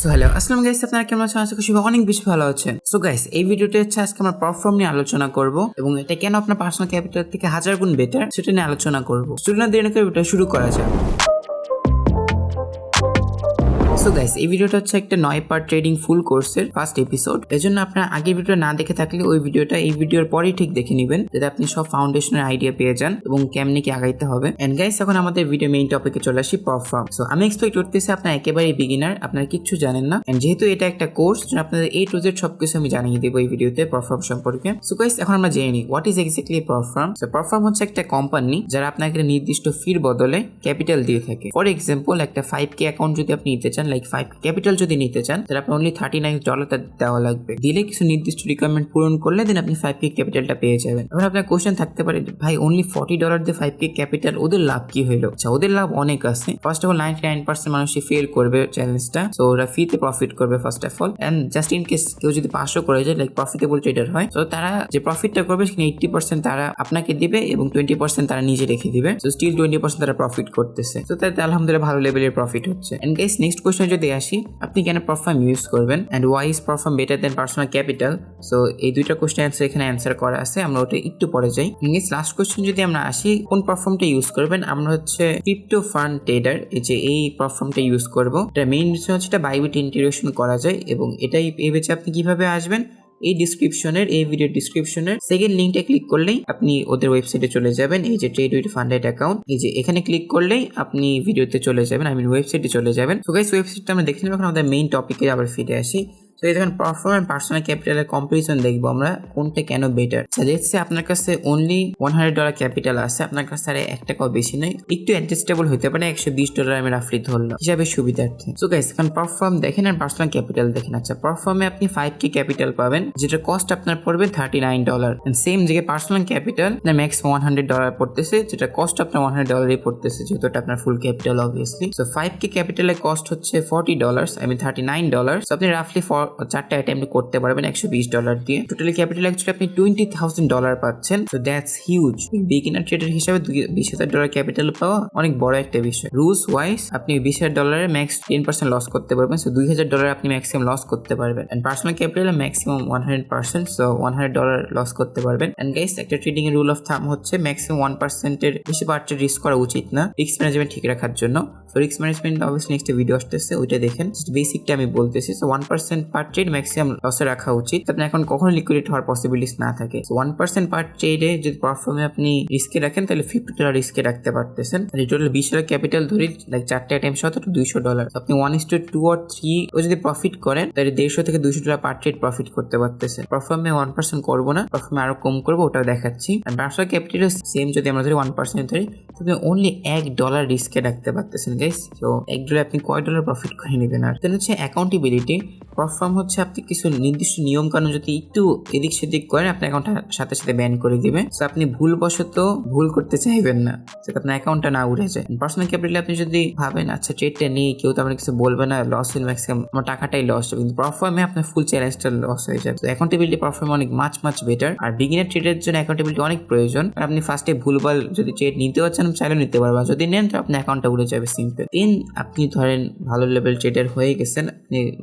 So hello আসসালাম guys আপনারা কেমন আছেন? আশা করি অনেক বেশি ভালো আছেন। সো গাইস এই ভিডিওতে হচ্ছে আজকে আমরা পারফর্ম নিয়ে আলোচনা করব এবং এটা কেন আপনার পার্সোনাল ক্যাপিটাল থেকে হাজার গুণ বেটার সেটা নিয়ে আলোচনা করব। স্টুডেন্ট দেরি শুরু করা যাক। সো গাইস এই ভিডিওটা হচ্ছে একটা নয় পার্ট ট্রেডিং ফুল কোর্সের ফার্স্ট এপিসোড এর জন্য আপনার আগের ভিডিও না দেখে থাকলে ওই ভিডিওটা এই ভিডিওর পরেই ঠিক দেখে নেবেন, যাতে আপনি সব ফাউন্ডেশনের আইডিয়া পেয়ে যান এবং কেমনি কি আগাইতে হবে। এন্ড গাইস এখন আমাদের ভিডিও মেইন টপিকে চলে আসি পারফর্ম সো আমি এক্সপেক্ট করতেছি আপনার একেবারেই বিগিনার আপনারা কিচ্ছু জানেন না। এন্ড যেহেতু এটা একটা কোর্স আপনাদের এ টু জেড সবকিছু আমি জানিয়ে দেবো এই ভিডিওতে পারফর্ম সম্পর্কে। সো গাইস এখন আমরা জেনে নিই what is exactly perform so perform হচ্ছে একটা কোম্পানি যারা আপনাকে নির্দিষ্ট ফির বদলে ক্যাপিটাল দিয়ে থাকে। ফর এক্সাম্পল একটা ফাইভ কে অ্যাকাউন্ট যদি আপনি নিতে চান লাইক ফাইভ ক্যাপিটাল যদি নিতে চান তাহলে আপনার অনলি থার্টি নাইন ডলার দেওয়া লাগবে। দিলে কিছু নির্দিষ্ট রিকোয়ারমেন্ট পূরণ করলে দেন আপনি ফাইভ কে ক্যাপিটালটা পেয়ে যাবেন। এবার আপনার কোশ্চেন থাকতে পারে, ভাই অনলি ফর্টি ডলার দিয়ে ফাইভ কে ক্যাপিটাল ওদের লাভ কি হলো? আচ্ছা ওদের লাভ অনেক আছে। First of all ninety nine percent মানুষই ফেল করবে চ্যালেঞ্জটা সো ওরা ফ্রিতে প্রফিট করবে first of all and just in case কেউ যদি পাঁচশো করে যায় লাইক প্রফিটেবল ট্রেডার হয় তো তারা যে প্রফিটটা করবে, সেখানে এইটটি পার্সেন্ট তারা আপনাকে দিবে এবং টোয়েন্টি পার্সেন্ট তারা নিজে রেখে দিবে। তো স্টিল টোয়েন্টি পার্সেন্ট তারা প্রফিট করতেছে। তো তাতে আলহামদুলিল্লাহ ভালো লেভেলের প্রফিট হচ্ছে। এন্ড গাইস নেক্সট কোয়েশ্চন যদি আসি, আপনি কেন পারফর্ম ইউজ করবেন? And why is perform better than personal capital so এই দুইটা কোয়েশ্চেন অ্যান্সার এখানে অ্যান্সার করা আছে, আমরা ওটা একটু পরে যাই। ইংলিশ লাস্ট কোয়েশ্চেন যদি আমরা আসি, কোন পারফর্মটা ইউজ করবেন? আমরা হচ্ছে ক্রিপ্টো ফান্ড ট্রেডার এই যে এই পারফর্মটা ইউজ করব। এটা মেইন রিজন হচ্ছে এটা বাইবিট ইন্টিগ্রেশন করা যায়, এবং এটাই এই বেচে আপনি কীভাবে আসবেন? এই ডিসক্রিপশনের এই ভিডিও ডিসক্রিপশনের সেকেন্ড লিঙ্কটা ক্লিক করলেই আপনি ওদের ওয়েবসাইটে চলে যাবেন। এই যে ট্রেড উইথ ফান্ডেড অ্যাকাউন্ট এই যে এখানে ক্লিক করলেই আপনি ভিডিওতে চলে যাবেন আই মিন ওয়েবসাইটে চলে যাবেন। তো গাইস ওয়েবসাইটটা আমরা দেখে নেব এখন আমাদের মেইন টপিকে আবার ফিরে আসি। তো এই যখন পারফর্ম অ্যান্ড পার্সোনাল ক্যাপিটালের কম্পারিজন দেখব আমরা, কোনটা কেন বেটার লেটস আপনার কাছে only one hundred dollar capital আছে, আপনার কাছে আর এক টাকাও বেশি নেই একটু অ্যাডজাস্টেবল হতে পারে, একশো বিশ ডলার আমি রাফলি ধরলাম, হিসাবে সুবিধার্থে। সো গাইস এখন পারফর্ম দেখেন আর পার্সোনাল ক্যাপিটাল দেখেন আচ্ছা পারফর্মে আপনি ফাইভ কে ক্যাপিটাল পাবেন যেটা কস্ট আপনার পড়বে থার্টি নাইন ডলার সেম জায়গায় পার্সোনাল ক্যাপিটাল আপনার ম্যাক্স ওয়ান হান্ড্রেড ডলার পড়তেছে যেটা কস্ট আপনার ওয়ান হান্ড্রেড ডলারই পড়তেছে, যেহেতু আপনার full capital obviously so five K ক্যাপিটালের cost হচ্ছে forty dollar I mean thirty nine dollar আপনি রাফলি চারটা অ্যাটেম্প করতে পারবেন একশো বিশ ডলার দিয়ে। টোটালি ক্যাপিটাল অ্যাকচুয়ালি আপনি টোয়েন্টি থাউজেন্ড ডলার পাচ্ছেন। তো দ্যাটস হিউজ বিগিনার ট্রেডার হিসাবে বিশ হাজার ডলার ক্যাপিটাল পাওয়া অনেক বড় একটা বিষয়। রুলস ওয়াইজ আপনি বিশ হাজার ডলারে ম্যাক্স টেন পার্সেন্ট লস করতে পারবেন। সো দুই হাজার ডলার আপনি ম্যাক্সিমাম লস করতে পারবেন। And personal capital maximum one hundred percent so one hundred dollar loss করতে পারবেন। অ্যান্ড গাইস একটা ট্রেডিং এর রুল অফ থাম হচ্ছে ম্যাক্সিমাম ওয়ান পার্সেন্টের বেশি পার্টে রিস্ক করা উচিত না। রিস্ক ম্যানেজমেন্ট ঠিক রাখার জন্য। সো রিস্ক ম্যানেজমেন্ট অবশ্যই নেক্সট ভিডিও আসতেছে, ওইটা দেখেন। বেসিকটা আমি বলতেছি। So one percent per trade maximum লসে রাখা উচিত। আপনার এখন কখনো লিকুইডেট হওয়ার পসিবিলিটিস না থাকে। ওয়ান পার্সেন্ট পার ট্রেডে যদি পারফর্মে আপনি রিস্কে রাখেন, তাহলে ফিফটি ডলার রিস্কে রাখতে পারতেছেন। আর টোটাল বিশ হাজার ক্যাপিটাল ধরি লাইক চারটে আইটেম সহ তো দুইশো ডলার আপনি one is to two or three ও যদি প্রফিট করেন, তাহলে দেড়শো থেকে দুইশো ডলার পার ট্রেড প্রফিট করতে পারতেছেন। পারফর্মে ওয়ান পার্সেন্ট করব না পারফর্মে আরও কম করব, ওটাও দেখাচ্ছি। আর ব্যবসা ক্যাপিটাল সেম যদি আমরা ধরি ওয়ান পার্সেন্ট ধরি আপনি অনলি এক ডলার রিস্কে রাখতে পারতেছেন গাইস তো এক ডলার আপনি কয় ডলার প্রফিট করে নেবেন আর? দেন হচ্ছে অ্যাকাউন্টেবিলিটি পারফর্ম হচ্ছে আপনি কিছু নির্দিষ্ট নিয়ম কানুন যদি একটু এদিক সেদিক করেন, আপনার অ্যাকাউন্টটা সাথে সাথে ব্যান করে দিবে। সো আপনি ভুলবশত ভুল করতে চাইবেন না। যাতে আপনার অ্যাকাউন্টটা না উঠে যায়। পার্সোনাল ক্যাপিটালে আপনি যদি ভাবেন আচ্ছা ট্রেডটা নেই, কেউ তো আপনার কিছু বলবে না লস হলে ম্যাক্সিমাম আমার টাকাটাই লস হবে। কিন্তু পারফর্মে আপনার ফুল চ্যালেঞ্জটা লস হয়ে তো অ্যাকাউন্টেবিলিটি পারফর্ম অনেক মাছ মাছ বেটার আর বিগিনার ট্রেডের জন্য অ্যাকাউন্টেবিলিটি অনেক প্রয়োজন। আর আপনি ফার্স্টে ভুলভাল যদি ট্রেড নিতে পারছেন, চাইলে নিতে পারবেন। যদি নেন, তো আপনার অ্যাকাউন্টটা উড়ে যাবে সিম্পল দেন আপনি ধরেন ভালো লেভেল ট্রেডার হয়ে গেছেন।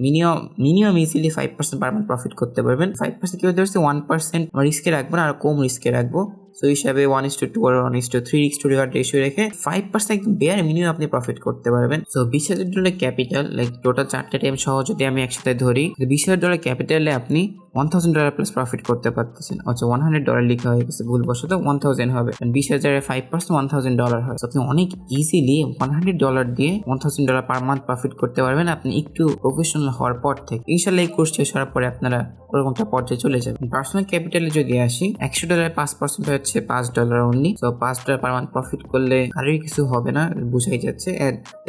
Minimum minimum easily five percent per month profit করতে পারবেন। ফাইভ পার্সেন্ট কি হতে পারছে ওয়ান পার্সেন্ট রিস্কে রাখবেন আর কম রিস্কে রাখব। সো হিসাবে one is to two or one is to three রিক্স টু রিওয়ার্ড রেশিও রেখে ফাইভ পার্সেন্ট বেয়ার মিনিমাম আপনি প্রফিট করতে পারবেন। সো বিশ হাজার ডলার ক্যাপিটাল লাইক টোটাল চারটে টাইম সহ যদি আমি একসাথে ধরি বিশ হাজার ডলার ক্যাপিটালে আপনি one thousand dollar plus profit করতে পারতেছেন। আচ্ছা ওয়ান হান্ড্রেড ডলার লিখা হয়ে গেছে, ভুলবশত ওয়ান থাউজেন্ড হবে। বিশ হাজারে five percent one thousand dollar হয়। আপনি অনেক ইজিলি ওয়ান হান্ড্রেড ডলার দিয়ে one thousand dollar per month profit করতে পারবেন। আপনি একটু প্রফেশনাল হওয়ার পর থেকে। ইনশাল্লাহ এই কোর্স শেষ হওয়ার পরে আপনারা ওরকমটা পর্যায়ে চলে যাবেন। পার্সোনাল ক্যাপিটালে যদি আসি, একশো ডলার পাঁচ পার্সেন্ট হচ্ছে পাঁচ ডলার অনলি তো পাঁচ ডলার পার মান্থ প্রফিট করলে কারোরই কিছু হবে না, বুঝাই যাচ্ছে।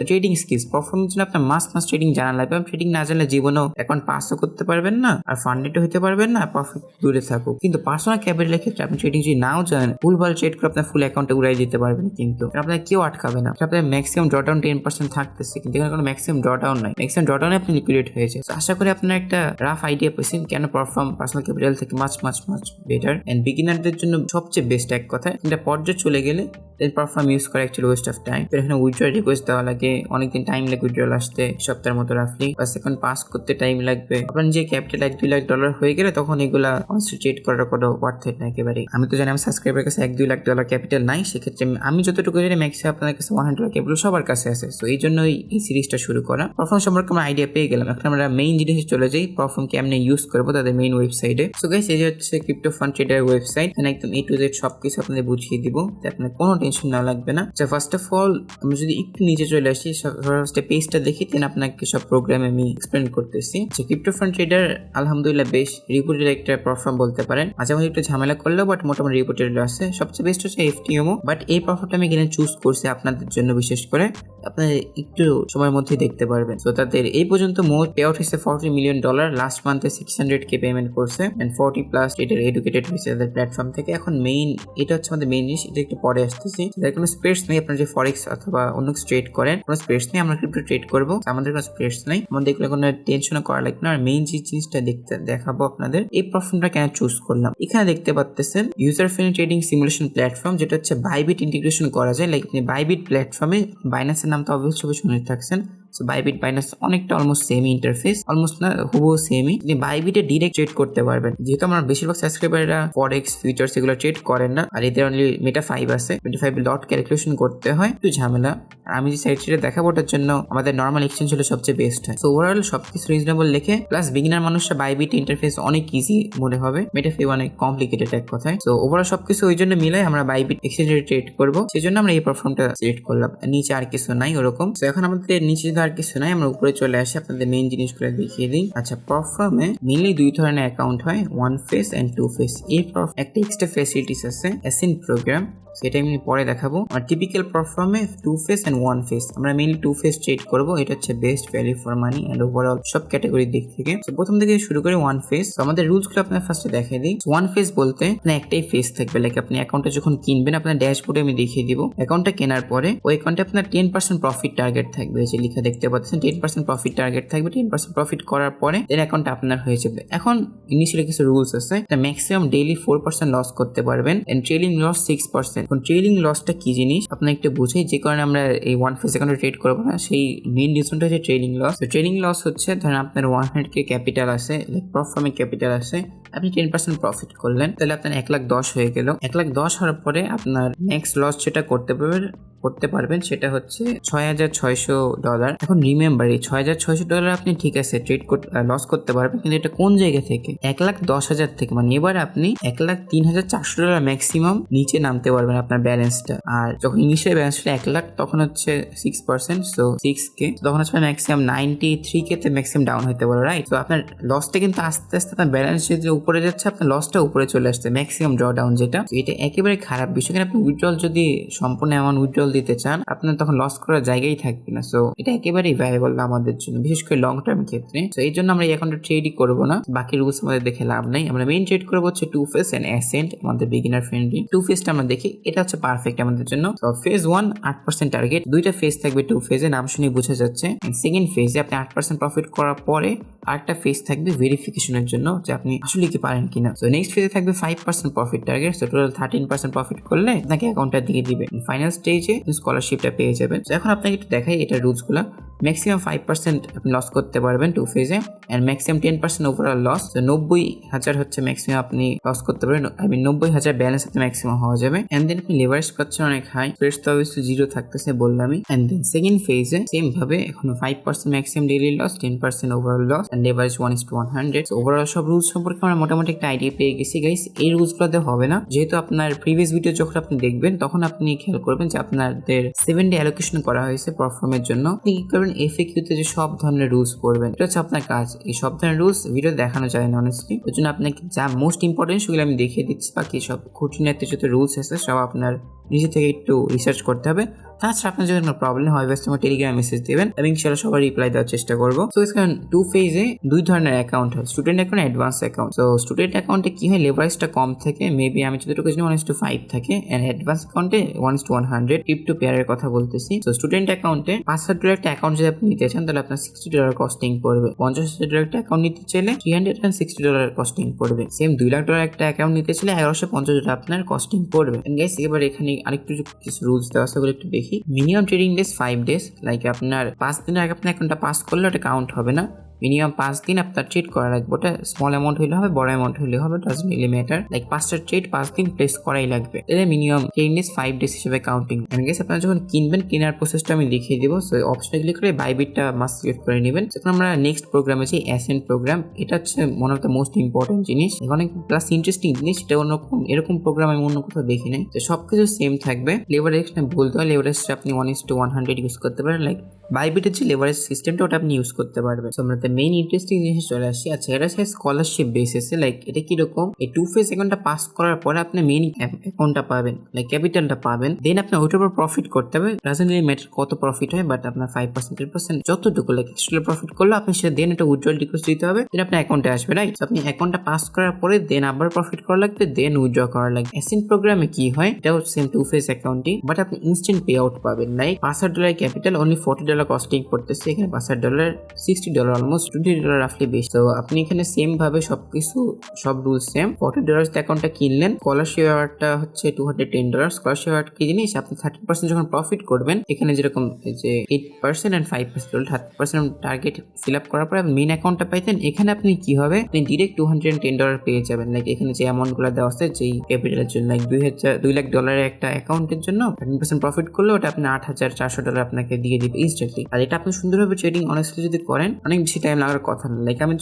ট্রেডিং স্কিলস পারফরমেন্স জন্য আপনার মাস মাস ট্রেডিং জানা লাগবে। ট্রেডিং না জানলে জীবনেও এখন পাসও করতে পারবেন না, আর ফান্ডেডও হতে পারবেন না প্রফিট দূরে থাকুক। কিন্তু পার্সোনাল ক্যাপিটালের ক্ষেত্রে আপনি ট্রেডিং যদি নাও জানেন, ভুলভাল ট্রেড করে আপনার ফুল অ্যাকাউন্টে উড়াই দিতে পারবেন কিন্তু। আপনার কেউ আটকাবে না। আপনার ম্যাক্সিমাম ড্রডাউন টেন পার্সেন্ট থাকতেছে কিন্তু এখানে কোনো ম্যাক্সিমাম ড্রডাউন নাই। ম্যাক্সিমাম ড্রডাউনে আপনি লিকুইডেট হয়েছে আশা করি আপনার একটা রাফ আইডিয়া পেয়েছেন কেন পারফর্ম পার্সোনাল ক্যাপিটাল থেকে মাছ মাছ মাছ বেটার অ্যান্ড বিগিনারদের জন্য সবচেয়ে বেস্ট এক কথা এটা পর্যায়ে চলে গেলে পারফর্ম ইউজ করা অ্যাকচুয়ালি ওয়েস্ট অফ টাইম এখানে উইথড্রল রিকোয়েস্ট দেওয়া লাগে, অনেকদিন টাইম লাগে উইথড্রল আসতে, সপ্তাহের মতো রাফলি বা সেকেন্ড পাস করতে টাইম লাগবে। আপনার যে ক্যাপিটাল এক, দুই লাখ ডলার হয়ে গেলে তখন এগুলা ট্রেড করার কোনো ওয়ার্থ না একেবারে। আমি তো জানি আমার সাবস্ক্রাইবার কাছে এক, দুই লাখ ডলার ক্যাপিটাল নাই, সেক্ষেত্রে আমি- যতটুকু জানি ম্যাক্সিমাম আপনার কাছে ওয়ান হান্ড্রেড ক্যাপিটাল সবার কাছে আছে। সো এই জন্যই এই সিরিজটা শুরু করা। পারফর্ম সম্পর্কে আমরা আইডিয়া পেয়ে গেলাম। এখন আমরা মেইন জিনিসে চলে যাই পারফর্ম কেমনে ইউজ করব তাদের মেইন ওয়েবসাইটে সো গাইস এই হচ্ছে ক্রিপ্টো ফান্ড ট্রেডার ওয়েবসাইট এখানে একদম এ টু জেড সব কিছু আপনাদের বুঝিয়ে দিব যে আপনার কোনো টেনশন না লাগবে না। আচ্ছা ফার্স্ট অফ অল আমরা যদি একটু নিচে চলে আসি ফার্স্টে পেজটা দেখি দেন আপনাকে সব প্রোগ্রামে আমি এক্সপ্লেন করতেছি। যে ক্রিপ্টো ফান্ড ট্রেডার আলহামদুলিল্লাহ বেশ রিপোর্টেড একটা প্ল্যাটফর্ম বলতে পারেন। মাঝে মাঝে একটু ঝামেলা করলেও বাট মোটামুটি রিপোর্টেড আছে। সবচেয়ে বেস্ট হচ্ছে এফটিএমও বাট এই প্ল্যাটফর্মটা আমি এখানে চুজ করছি আপনাদের জন্য বিশেষ করে। আপনারা একটু সময়ের মধ্যেই দেখতে পারবেন। তো তাদের এই পর্যন্ত মোট পে আউট হয়েছে ফর্টি মিলিয়ন ডলার লাস্ট মান্থে সিক্স হান্ড্রেড কে পেমেন্ট করছে অ্যান্ড ফর্টি প্লাস এটার এডুকেটেড হয়েছে তাদের প্ল্যাটফর্ম থেকে। এখন মেইন এটা হচ্ছে আমাদের মেইন জিনিস, এটা একটু পরে আসতেছি। যার কোনো স্পেস নেই, আপনার যে ফরেক্স অথবা অন্য ট্রেড করেন, কোনো স্পেস নেই, আমরা ক্রিপ্টো ট্রেড করব। আমাদের কোনো স্পেস নেই। আমাদের এগুলো কোনো টেনশনও করা লাগবে না। আর মেইন যে জিনিসটা দেখতে, দেখাবো আপনাদের, এই প্ল্যাটফর্মটা কেন চুজ করলাম? এখানে দেখতে পাচ্ছেন user friendly trading simulation platform যেটা হচ্ছে বাইবিট ইন্টিগ্রেশন করা যায়। লাইক আপনি বাইবিট প্ল্যাটফর্মে বাইন্যান্সের নাম তো অবশ্যই শুনে থাকছেন। সো বাইবিট বাইনাস অনেকটা অলমোস্ট সেম ইন্টারফেস অলমোস্ট না, হুবহু সেমই আপনি বাইবিটে ডিরেক্ট ট্রেড করতে পারবেন। যেহেতু আমার বেশিরভাগ সাবস্ক্রাইবাররা ফরেক্স ফিউচার্স এগুলো ট্রেড করেন না, আর এদের অনলি মেটা ফাইভ আছে মেটা ফাইভ লট ক্যালকুলেশন করতে হয়, একটু ঝামেলা। আর আমি যে সাইড সেটা দেখাবো ওটার জন্য আমাদের নর্মাল এক্সচেঞ্জ হলে সবচেয়ে বেস্ট হয়। সো ওভারঅল সবকিছু রিজনেবল লেখে প্লাস বিগিনার মানুষরা বাইবিট ইন্টারফেস অনেক ইজি মনে হবে। মেটা ফাইভ অনেক কমপ্লিকেটেড এক কথায়। সো ওভারঅল সবকিছু ওই জন্য মিলে আমরা বাইবিট এক্সচেঞ্জে ট্রেড করব। সেই জন্য আমরা এই প্ল্যাটফর্মটা সিলেক্ট করলাম। নিচে আর কিছু নাই ওরকম। তো এখন আমাদের নিচে আর কিছু নাই, আমরা উপরে চলে আসি, আপনাদের মেইন জিনিসগুলো দেখিয়ে দিই। আচ্ছা প্রফর্মে মেইনলি দুই ধরনের অ্যাকাউন্ট হয় one phase and two phase এই একটা এক্সট্রা ফেসিলিটিস আছে অ্যাসিন প্রোগ্রাম সেটা আমি পরে দেখাবো। আর টিপিক্যাল প্ল্যাটফর্মে two phase and one phase আমরা মেইনলি টু ফেস ট্রেড করব। এটা হচ্ছে best value for money and overall সব ক্যাটাগরির দিক থেকে। প্রথম থেকে শুরু করে ওয়ান ফেস তো আমাদের রুলসগুলো আপনার ফার্স্টে দেখিয়ে দিই। ওয়ান ফেস বলতে মানে একটাই ফেস থাকবে। লাইক আপনি অ্যাকাউন্টটা যখন কিনবেন, আপনার ড্যাশবোর্ডে আমি দেখিয়ে দিব। অ্যাকাউন্টটা কেনার পরে ওই অ্যাকাউন্টে আপনার টেন পার্সেন্ট প্রফিট টার্গেট থাকবে। যে লেখা দেখতে পাচ্ছেন টেন পার্সেন্ট প্রফিট টার্গেট থাকবে। টেন পার্সেন্ট প্রফিট করার পরে দেন অ্যাকাউন্টটা আপনার হয়ে যাবে। এখন ইনিশিয়ালি কিছু রুলস আছে। Maximum daily four percent loss করতে পারবেন and trailing loss six percent এখন ট্রেলিং লসটা কি জিনিস? আপনার একটু বুঝাই যে কারণে আমরা এই ওয়ান ফেস অ্যাকাউন্টে ট্রেড করব না, সেই মেইন রিজনটা হচ্ছে ট্রেলিং লস তো ট্রেলিং লস হচ্ছে, ধরেন আপনার ওয়ান হান্ড্রেড কে ক্যাপিটাল আছে পারফর্মিং ক্যাপিটাল আছে, আপনি টেন পার্সেন্ট প্রফিট করলেন, তাহলে আপনার এক লাখ দশ হয়ে গেল। এক লাখ দশ হওয়ার পরে আপনার নেক্সট লস যেটা করতে পারবেন করতে পারবেন সেটা হচ্ছে ছয় হাজার ছয়শো ডলার এখন রিমেম্বার এই ছয় হাজার ছয়শো ডলার আপনি ঠিক আছে ট্রেড লস করতে পারবেন, কিন্তু এটা কোন জায়গা থেকে? এক লাখ দশ হাজার থেকে। মানে এবার আপনি এক লাখ তিন হাজার চারশো ডলার ম্যাক্সিমাম নিচে নামতে পারবেন। আপনার ব্যালেন্সটা আর যখন ইনিশিয়াল ব্যালেন্সটা এক লাখ, তখন হচ্ছে six percent so six K তখন হচ্ছে ম্যাক্সিমাম নাইনটি থ্রি কে তে ম্যাক্সিমাম ডাউন হতে পারে রাইট তো আপনার লসটা কিন্তু আস্তে আস্তে আপনার ব্যালেন্স যে উপরে যাচ্ছে, আপনার লসটা উপরে চলে আসছে ম্যাক্সিমাম ড্র ডাউন যেটা এটা একেবারে খারাপ বিষয়, কারণ আপনি উইথড্রল যদি সম্পূর্ণ অ্যামাউন্ট উইথড্রল দিতে চান, আপনার তখন লস করার জায়গাই থাকবে না। সো এটা একেবারেই ভ্যালুয়েবল না আমাদের জন্য, বিশেষ করে লং টার্ম ক্ষেত্রে। তো এই জন্য আমরা অ্যাকাউন্টে ট্রেডই করব না, বাকি রুলস আমাদের দেখে লাভ নেই। আমরা মেইন ট্রেড করব হচ্ছে টু ফেস এন্ড অ্যাসেন্ট আমাদের বিগিনার ফ্রেন্ডলি টু ফেসটা আমরা দেখি এটা হচ্ছে পারফেক্ট আমাদের জন্য। তো ফেজ ওয়ান আট পার্সেন্ট টার্গেট দুইটা ফেজ থাকবে টু ফেজে নাম শুনে বোঝা যাচ্ছে। সেকেন্ড ফেজে আপনি আট পার্সেন্ট প্রফিট করার পরে আরেকটা ফেজ থাকবে ভেরিফিকেশনের জন্য, যে আপনি আসলে কি পারেন কিনা। তো নেক্সট ফেজে থাকবে ফাইভ পার্সেন্ট প্রফিট টার্গেট তো টোটাল থার্টিন পার্সেন্ট প্রফিট করলে আপনাকে অ্যাকাউন্টটা দিয়ে দিবে। ফাইনাল স্টেজে স্কলারশিপটা পেয়ে যাবেন। তো এখন আপনাকে একটু দেখাই এটা রুলসগুলো ম্যাক্সিমাম ফাইভ পার্সেন্ট আপনি লস করতে পারবেন টু ফেজে and maximum ten percent overall loss তো নব্বই হাজার হচ্ছে ম্যাক্সিমাম আপনি লস করতে পারবেন আই মিন নব্বই হাজার ব্যালেন্স আপনি ম্যাক্সিমাম হওয়া যাবে। অ্যান্ড দেন আপনি লেভারেজ পাচ্ছেন অনেক হাই ফেস তো অবশ্যই জিরো থাকতেছে বললামই। অ্যান্ড দেন সেকেন্ড ফেজে সেম ভাবে এখন five percent maximum daily loss ten percent overall loss and leverage one is to one hundred overall সব রুলস সম্পর্কে আমরা মোটামুটি একটা আইডিয়া পেয়ে গেছি গাইস এই রুলসগুলোতে হবে না। যেহেতু আপনার প্রিভিয়াস ভিডিও যখন আপনি দেখবেন, তখন আপনি খেয়াল করবেন যে আপনাদের সেভেন ডে অ্যালোকেশন করা হয়েছে পারফর্মের জন্য। আপনি কি করবেন? এফএকিউতে যে সব ধরনের রুলস পড়বেন, এটা হচ্ছে আপনার কাজ। এই সব ধরনের রুলস ভিডিও দেখানো যায় না অনেস্টলি ওই জন্য আপনাকে যা মোস্ট ইম্পর্টেন্ট সেগুলো আমি দেখিয়ে দিচ্ছি, বাকি সব খুঁটিনাতে যত রুলস আছে, সব আপনার নিজে থেকে একটু রিসার্চ করতে হবে। তাছাড়া আপনার যদি কোনো প্রবলেম হয় বেস্ট আমার টেলিগ্রামে মেসেজ দেবেন, আমি ইনশাল্লাহ সবার রিপ্লাই দেওয়ার চেষ্টা করব। তো এখানে টু ফেজে দুই ধরনের অ্যাকাউন্ট হয় স্টুডেন্ট অ্যাকাউন্ট অ্যাডভান্স অ্যাকাউন্ট তো স্টুডেন্ট অ্যাকাউন্টে কি হয় লেভারেজটা কম থাকে মেবি আমি যতটুকু জানি ওয়ান ইস টু ফাইভ থাকে অ্যান্ড অ্যাডভান্স অ্যাকাউন্টে one is to one hundred crypto পেয়ারের কথা বলতেছি। তো স্টুডেন্ট অ্যাকাউন্টে পাঁচ হাজার একটা অ্যাকাউন্ট যদি আপনি নিতে চান, তাহলে আপনার সিক্সটি ডলার কস্টিং পড়বে। পঞ্চাশ হাজার ডলার একটা অ্যাকাউন্ট নিতে চাইলে three hundred and sixty dollar costing পড়বে। সেম দুই লাখ ডলার একটা অ্যাকাউন্ট নিতে চাইলে এগারোশো পঞ্চাশ ডলার আপনার কস্টিং পড়বে। গাইস এবার এখানে আরেকটু কিছু রুলস দেওয়া সেগুলো একটু দেখি। Minimum trading days five days like আপনার পাঁচ দিনের আগে আপনার অ্যাকাউন্টটা পাস করলে ওটা কাউন্ট হবে না। মিনিমাম পাঁচ দিন আপনার ট্রেড করা লাগবে। ওটা স্মল অ্যামাউন্ট হলে হবে, বড় অ্যামাউন্ট হলে হবে ডাজন্ট রিলি ম্যাটার লাইক পাঁচটা ট্রেড পাঁচ দিন প্লেস করাই লাগবে। তাহলে minimum ten days five days হিসেবে কাউন্টিং এন্ড গেস আপনারা যখন কিনবেন, কেনার প্রসেসটা আমি লিখিয়ে দিব। সো অপশনে ক্লিক করে বাইবিটটা মাস্ট সিলেক্ট করে নেবেন। যখন আমরা নেক্সট প্রোগ্রাম আছে অ্যাসেন্ট প্রোগ্রাম এটা হচ্ছে ওয়ান অফ মোস্ট ইম্পর্টেন্ট জিনিস। অনেক প্লাস ইন্টারেস্টিং জিনিস, এটা অন্যরকম এরকম প্রোগ্রাম আমি অন্য কোথাও দেখি নাই। তো সব কিছু সেম থাকবে। লেবার লেভারেজ বলতে হয় লেভারেজটা আপনি one is to one hundred use করতে পারেন। লাইক বাইবিটের যে লেভারেজ সিস্টেমটা ওটা আপনি ইউজ করতে পারবেন। তো আমরা মেইন ইন্টারেস্টিং জিনিস চলে আসছি আচ্ছা এটা হচ্ছে স্কলারশিপ বেসিসে লাইক এটা কীরকম? এই টু ফেজ অ্যাকাউন্টটা পাস করার পরে আপনি মেইন অ্যাকাউন্টটা পাবেন লাইক ক্যাপিটালটা পাবেন। দেন আপনি ওইটার উপর প্রফিট করতে হবে। ডাজেন্ট রিলি ম্যাটার কত প্রফিট হয় বাট আপনার ফাইভ পার্সেন্ট টেন পার্সেন্ট যতটুকু লাইক এক্সট্রা প্রফিট করলে, আপনি সেটা দেন এটা উইথড্রল রিকোয়েস্ট দিতে হবে। দেন আপনার অ্যাকাউন্টে আসবে রাইট আপনি অ্যাকাউন্টটা পাস করার পরে দেন আবার প্রফিট করা লাগবে দেন উইথড্র করা লাগবে। অ্যাসেন্ট প্রোগ্রামে কি হয়? এটাও সেম টু ফেজ অ্যাকাউন্টই বাট আপনি ইনস্ট্যান্ট পে আউট পাবেন লাইক পাঁচ হাজার dollar capital only forty dollar costing করতেছে এখানে পাঁচ হাজার dollar sixty dollar almost twenty dollar রাফলি বেশি। তো আপনি এখানে সেম ভাবে সবকিছু, সব রুল সেম ফর্টি ডলার অ্যাকাউন্টটা কিনলেন স্কলারশিপ অ্যাওয়ার্ডটা হচ্ছে two hundred ten dollar scholarship award কি জিনিস? আপনি থার্টি পার্সেন্ট যখন প্রফিট করবেন, এখানে যেরকম যে eight percent and five percent thirty percent target fill up করার পরে মেইন অ্যাকাউন্টটা পাইতেন, এখানে আপনি কি হবে? আপনি direct two hundred ten dollar পেয়ে যাবেন। লাইক এখানে যে অ্যামাউন্টগুলো দেওয়া আছে, যেই ক্যাপিটালের জন্য লাইক দুই হাজার, দুই লাখ ডলারের একটা অ্যাকাউন্টের জন্য থার্টি পার্সেন্ট প্রফিট করলে ওটা আপনি আট হাজার চারশো ডলার আপনাকে দিয়ে দিবে ইনস্ট্যান্টলি আর এটা আপনি সুন্দরভাবে ট্রেডিং অনেস্টলি যদি করেন, অনেক বেশি টাইম লাগার কথা না। লাইক আমি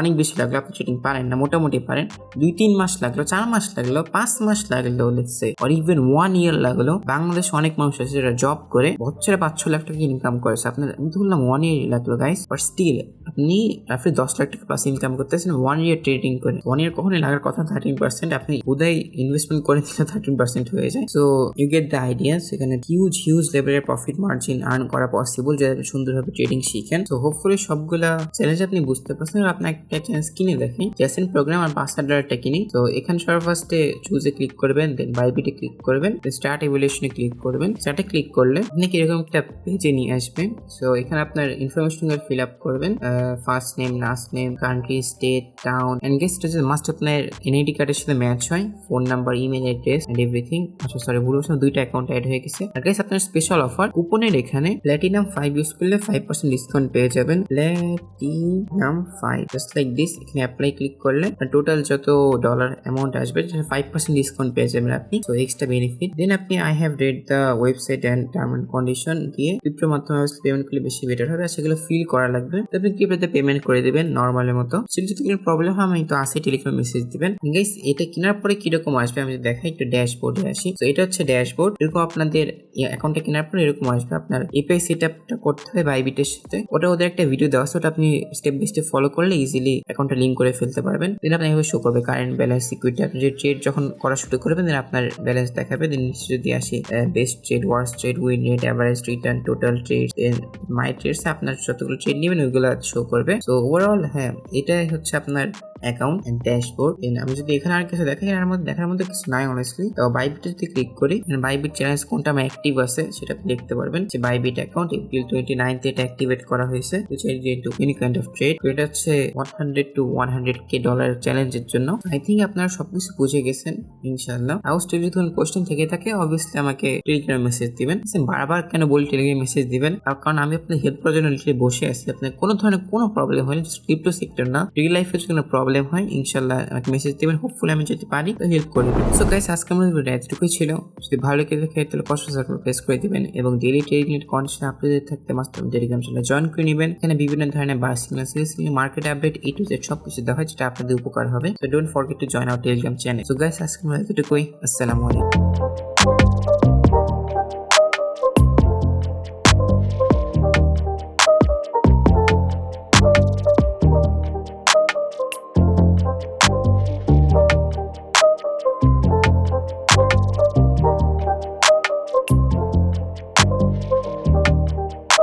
অনেক বেশি লাগল আপনি ট্রেডিং পারেন না, মোটামুটি পারেন, দুই তিন মাস লাগল চার মাস লাগল পাঁচ মাস লাগল let's say or even one year লাগল বাংলাদেশে অনেক মানুষ আছে যারা জব করে, বছরে পাঁচ ছ লাখ টাকা ইনকাম করেছে। আপনার, আমি তো বললাম ওয়ান ইয়ার লাগল গাইস বাট স্টিল আপনি আপনি দশ লাখ টাকা প্লাস ইনকাম করতেছেন ওয়ান ইয়ার ট্রেডিং করে ওয়ান ইয়ার কখনই লাগার কথা থার্টিন পার্সেন্ট আপনি উদয় ইনভেস্টমেন্ট করে দিলে থার্টিন পার্সেন্ট হয়ে যায়। So you get the idea সেখানে হিউজ হিউজ লেভেলের প্রফিট মার্জিন আর্ন করা পসিবল যদি আপনি সুন্দরভাবে ট্রেডিং শিখেন। তো হোপফুলি সবগুলা চ্যালেঞ্জ আপনি বুঝতে পারছেন। আর আপনার একটা চ্যালেঞ্জ কিনে দেখেন। জ্যাসেন প্রোগ্রাম আর পাঁচ হাজার ডলারটা কিনি তো এখানে সবার ফার্স্টে চুজে ক্লিক করবেন দেন বাইবিটে ক্লিক করবেন স্টার্ট এভলিউশনে ক্লিক করবেন। স্টার্টে ক্লিক করলে আপনি কীরকম একটা পেজে নিয়ে আসবেন। সো এখানে আপনার ইনফরমেশন ফিল আপ করবেন। First name last name country state town and guest হচ্ছে মাস্ট আপনার এনআইডি কার্ডের সাথে ম্যাচ হয়। Phone number email address and everything আচ্ছা সরি ভুল বলছিলাম দুইটা অ্যাকাউন্ট অ্যাড হয়ে গেছে। আর গেস আপনার স্পেশাল অফার কুপনের এখানে প্ল্যাটিনাম ফাইভ ইউজ করলে ফাইভ পার্সেন্ট ডিসকাউন্ট পেয়ে যাবেন। Platinum five just like this এখানে অ্যাপ্লাই ক্লিক করলে টোটাল যত ডলার অ্যামাউন্ট আসবে ফাইভ পার্সেন্ট ডিসকাউন্ট পেয়ে যাবেন আপনি। তো এক্সট্রা বেনিফিট দেন আপনি I have read the website and term and condition দিয়ে ক্রিপ্টোর মাধ্যমে পেমেন্ট করলে বেশি বেটার হবে। আর সেগুলো ফিল করা লাগবে। তো আপনি ক্রিপ্টোতে পেমেন্ট করে দেবেন নর্মালের মতো। যদি কোনো প্রবলেম হয় আমি তো আসে টেলিফোন মেসেজ দিবেন। গাইস এটা কেনার পরে কীরকম আসবে? আমি দেখাই, একটু ড্যাশবোর্ডে আসি। তো এটা হচ্ছে ড্যাশবোর্ড এরকম আপনাদের অ্যাকাউন্টটা কেনার পরে এরকম আসবে। আপনার এপিআই সেট আপটা করতে হবে বাইবিটের সাথে ওটা ওদের একটা ভিডিও দেওয়া আছে। ওটা আপনি স্টেপ বাই স্টেপ ফলো করলে ইজিলি অ্যাকাউন্টটা লিঙ্ক করে ফেলতে পারবেন। দেন আপনি শো করবে কারেন্ট ব্যালেন্স সিকিউরিটি আপনি যে ট্রেড যখন করা শুরু করবেন দেন আপনার ব্যালেন্স দেখাবে। দেন যদি আসি best trade worst trade win rate average return total trade then my trades আপনার যতগুলো ট্রেড নেবেন, ওইগুলো শো করবে। তো ওভারঅল হ্যাঁ এটাই হচ্ছে আপনার অ্যাকাউন্ট অ্যান্ড ড্যাশবোর্ড দেন আমি যদি এখানে আর কিছু দেখাই, এর মধ্যে দেখার মধ্যে কিছু নাই অনেস্টলি তো বাইবিটে যদি ক্লিক করি বাইবিট চ্যালেঞ্জ কোনটা আমার অ্যাক্টিভ আছে, সেটা আপনি দেখতে পারবেন যে Bybit account April twenty ninth এটা অ্যাক্টিভেট করা হয়েছে to any kind of trade এটা হচ্ছে one hundred two one hundred K dollar চ্যালেঞ্জের জন্য। আই থিঙ্ক আপনারা সবকিছু বুঝে গেছেন ইনশাল্লাহ আউস যদি কোনো কোশ্চেন থেকে থাকে অবভিয়াসলি আমাকে টেলিগ্রাম মেসেজ দিবেন। বারবার কেন বলি টেলিগ্রাম মেসেজ দিবেন? তার কারণ আমি আপনার হেল্প করার জন্য বসে আছি। আপনার কোনো ধরনের কোনো প্রবলেম হয়নি ক্রিপ্টো সেক্টর না। রিয়েল লাইফে যদি কোনো প্রবলেম হয়, ইনশাল্লাহ আমাকে মেসেজ দেবেন। হোপফুলি আমি যদি পারি তো হেল্প করে দেবেন সো গাইস আজকে আমার ভিডিও এতটুকুই ছিল। যদি ভালো লেগে থাকে, তাহলে কষ্ট সার্কেল প্রেস করে দেবেন এবং ডেইলি টেলিগ্রাম কন্ডিশন আপডেট থাকতে মাস্ট টেলিগ্রাম চ্যানেল জয়েন করে নেবেন। এখানে বিভিন্ন ধরনের বার্সিংলা seriously market update A to Z সব কিছু দেওয়া হয়, যেটা আপনাদের উপকার হবে। So don't forget to join our Telegram channel so guys আজকে আমরা এতটুকুই। আসসালামু আলাইকুম।